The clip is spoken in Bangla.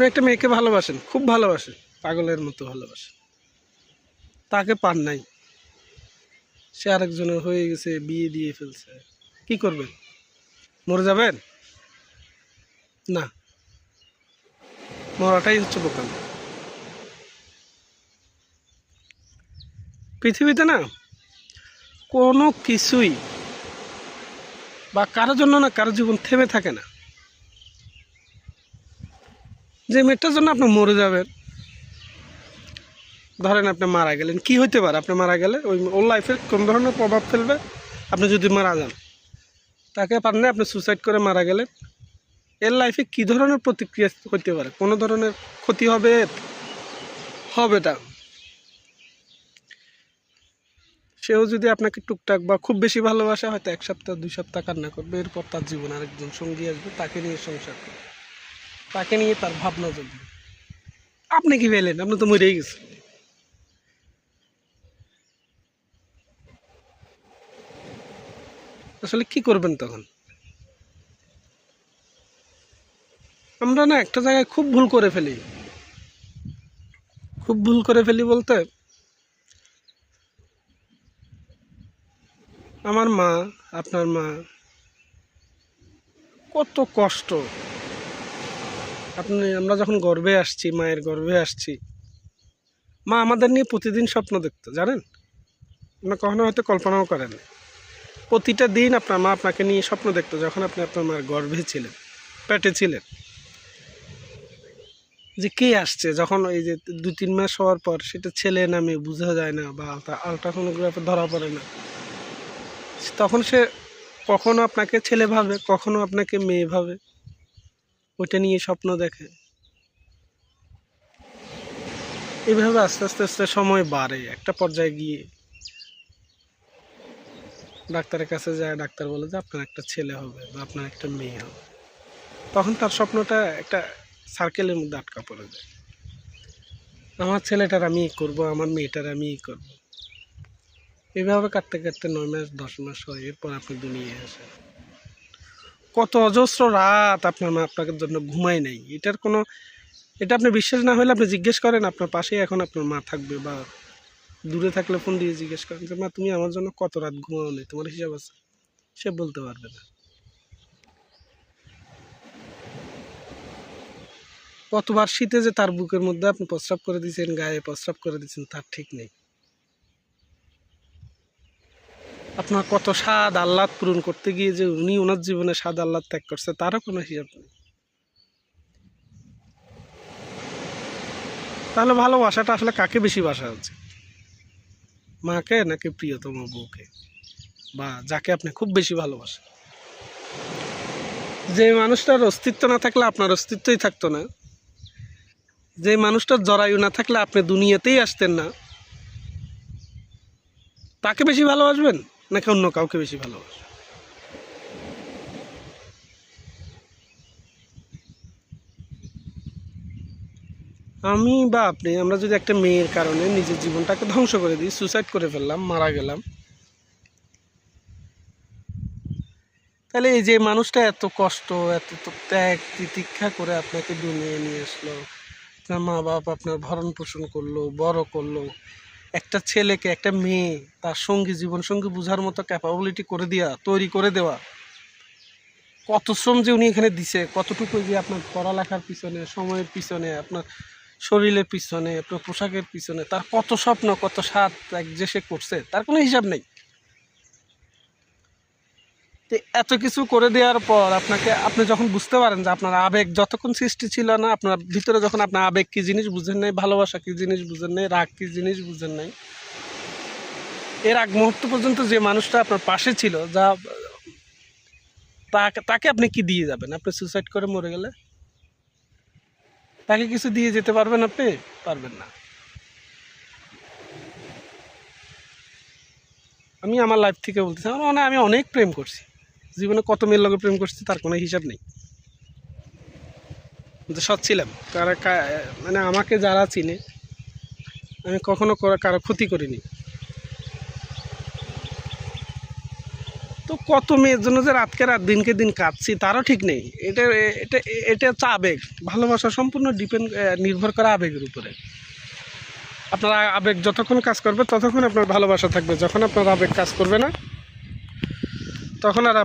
আপনি একটা মেয়েকে ভালোবাসেন, খুব ভালোবাসেন, পাগলের মতো ভালোবাসেন। তাকে পান নাই। সে আরেকজনের হয়ে গেছে, বিয়ে দিয়ে ফেলছে। কি করবেন? মরে যাবেন? না। মরাটাই হচ্ছে বোকাম। পৃথিবীতে না কোনো কিছুই বা কারোর জন্য না কারও জীবন থেমে থাকে না। যে মেয়েটার জন্য আপনি মরে যাবেন। ধরেন আপনি মারা গেলেন, কি হইতে পারে? আপনি মারা গেলে ওই ওর লাইফে কোন ধরনের প্রভাব ফেলবে? আপনি যদি মারা যান, তাকে পারেন আপনি সুসাইড করে মারা গেলেন। এর লাইফে কি ধরনের প্রতিক্রিয়া হইতে পারে? কোনো ধরনের ক্ষতি হবে? হবে তা সেও যদি আপনাকে টুকটাক বা খুব বেশি ভালোবাসে, হয়তো এক সপ্তাহ, দুই সপ্তাহ কান্না করবে, এরপর তার জীবন আরেকজন সঙ্গী আসবে, তাকে নিয়ে সংসার করবে। তাকে নিয়ে তার ভাবনা চলবে আপনি কি পেলেন আপনি তো মরেই গেছেন। আসলে কি করবেন তখন? আমরা না একটা জায়গায় খুব ভুল করে ফেলি। খুব ভুল করে ফেলি বলতে, আমার মা, আপনার মা, কত কষ্ট আপনি, আমরা যখন গর্ভে আসছি, মায়ের গর্ভে আসছি, মা আমাদের নিয়ে প্রতিদিন স্বপ্ন দেখত, জানেন? আপনি কখনো হয়তো কল্পনাও করেন প্রতিটা দিন আপনার মা আপনাকে নিয়ে স্বপ্ন দেখতো, যখন আপনি আপনার মার গর্ভে ছিলেন, পেটে ছিলেন। যে কে আসছে? যখন এই যে দু, তিন মাস হওয়ার পর সেটা ছেলে নামে বোঝা যায় না বা আলটা আলটা আলট্রাসোনোগ্রাফে ধরা পড়ে না। তখন সে কখনো আপনাকে ছেলে ভাবে, কখনো আপনাকে মেয়ে ভাবে। ওইটা নিয়ে স্বপ্ন দেখে। এভাবে আস্তে আস্তে আস্তে সময় বাড়ে। একটা পর্যায়ে গিয়ে ডাক্তারের কাছে যায়, ডাক্তার বলে যে আপনার একটা ছেলে হবে বা আপনার একটা মেয়ে হবে। তখন তার স্বপ্নটা একটা সার্কেলের মধ্যে আটকা পড়ে যায়। আমার ছেলেটার আমি করব, আমার মেয়েটার আমি করব। এইভাবে কাটতে কাটতে নয় মাস, দশ মাস হয়, এরপর আপনি দুনিয়ায় আসেন। কত অজস্র রাত আপনার মা আপনার জন্য ঘুমায় নাই। এটার কোনো, এটা আপনি বিশ্বাস না হলে আপনি জিজ্ঞেস করেন, আপনার পাশেই এখন আপনার মা থাকবে বা দূরে থাকলে ফোন দিয়ে জিজ্ঞেস করেন যে, মা, তুমি আমার জন্য কত রাত ঘুমাও নেই? তোমার হিসাব আছে? সে বলতে পারবে না। কতবার শীতে যে তার বুকের মধ্যে আপনি প্রস্রাব করে দিয়েছেন, গায়ে প্রস্রাব করে দিয়েছেন, তার ঠিক নেই। আপনার কত স্বাদ আহ্লাদ পূরণ করতে গিয়ে যে উনি ওনার জীবনে স্বাদ আহ্লাদ ত্যাগ করছে, তারও কোনো হিসাব নেই। তাহলে ভালোবাসাটা আসলে কাকে বেশি বাসা হচ্ছে মাকে নাকি প্রিয়তম বউকে? বা যাকে আপনি খুব বেশি ভালোবাসেন? যে মানুষটার অস্তিত্ব না থাকলে আপনার অস্তিত্বই থাকতো না। যে মানুষটার জরায়ু না থাকলে আপনি দুনিয়াতেই আসতেন না। তাকে বেশি ভালোবাসবেন? নাকি অন্য কাউকে বেশি ভালোবাসবেন আমি বা আপনি, আমরা যদি একটা মেয়ের কারণে নিজের জীবনটাকে ধ্বংস করে দিই সুসাইড করে ফেললাম, মারা গেলাম, তাহলে এই যে মানুষটা এত কষ্ট, এত ত্যাগ, তিতিক্ষা করে আপনাকে দুনিয়ে নিয়ে আসলো আপনার মা বাপ আপনার ভরণ পোষণ করল, বড় করল একটা ছেলেকে, একটা মেয়ে তার সঙ্গী জীবন সঙ্গী বোঝার মতো ক্যাপাবিলিটি করে দেওয়া তৈরি করে দেওয়া। কত শ্রম যে উনি এখানে দিছে, কতটুকু যে আপনার পড়ালেখার পিছনে, সময়ের পিছনে, আপনার শরীরের পিছনে, আপনার পোশাকের পিছনে, তার কত স্বপ্ন, কত স্বাদ এক যে সে করছে, তার কোনো হিসাব নেই। তো এত কিছু করে দেওয়ার পর আপনাকে, আপনি যখন বুঝতে পারেন যে আপনার আবেগ যতক্ষণ সৃষ্টি ছিল না, আপনার ভিতরে যখন আপনার আবেগ কী জিনিস বুঝেন নাই, ভালোবাসা কী জিনিস বুঝেন নাই, রাগ কী জিনিস বুঝেন নাই, এর আগ মুহূর্ত পর্যন্ত যে মানুষটা আপনার পাশে ছিল, যা, তাকে আপনি কি দিয়ে যাবেন? আপনি সুসাইড করে মরে গেলে? তাকে কিছু দিয়ে যেতে পারবেন আপনি? পারবেন না। আমি আমার লাইফ থেকে বলতেছি আমি অনেক প্রেম করছি। জীবনে কত মেয়ের লগে প্রেম করছি তার কোনো হিসাব নেই। কিন্তু সৎ ছিলাম। কারা মানে আমাকে যারা চিনে, আমি কখনো কারও ক্ষতি করিনি। তো কত মেয়ের জন্য যে রাতকে রাত, দিনকে দিন কাঁদছি, তারও ঠিক নেই। এটা এটা এটা হচ্ছে আবেগ। ভালোবাসা সম্পূর্ণ ডিপেন্ড নির্ভর করে আবেগের উপরে। আপনার আবেগ যতক্ষণ কাজ করবে, ততক্ষণ আপনার ভালোবাসা থাকবে। যখন আপনার আবেগ কাজ করবে না, তখন আর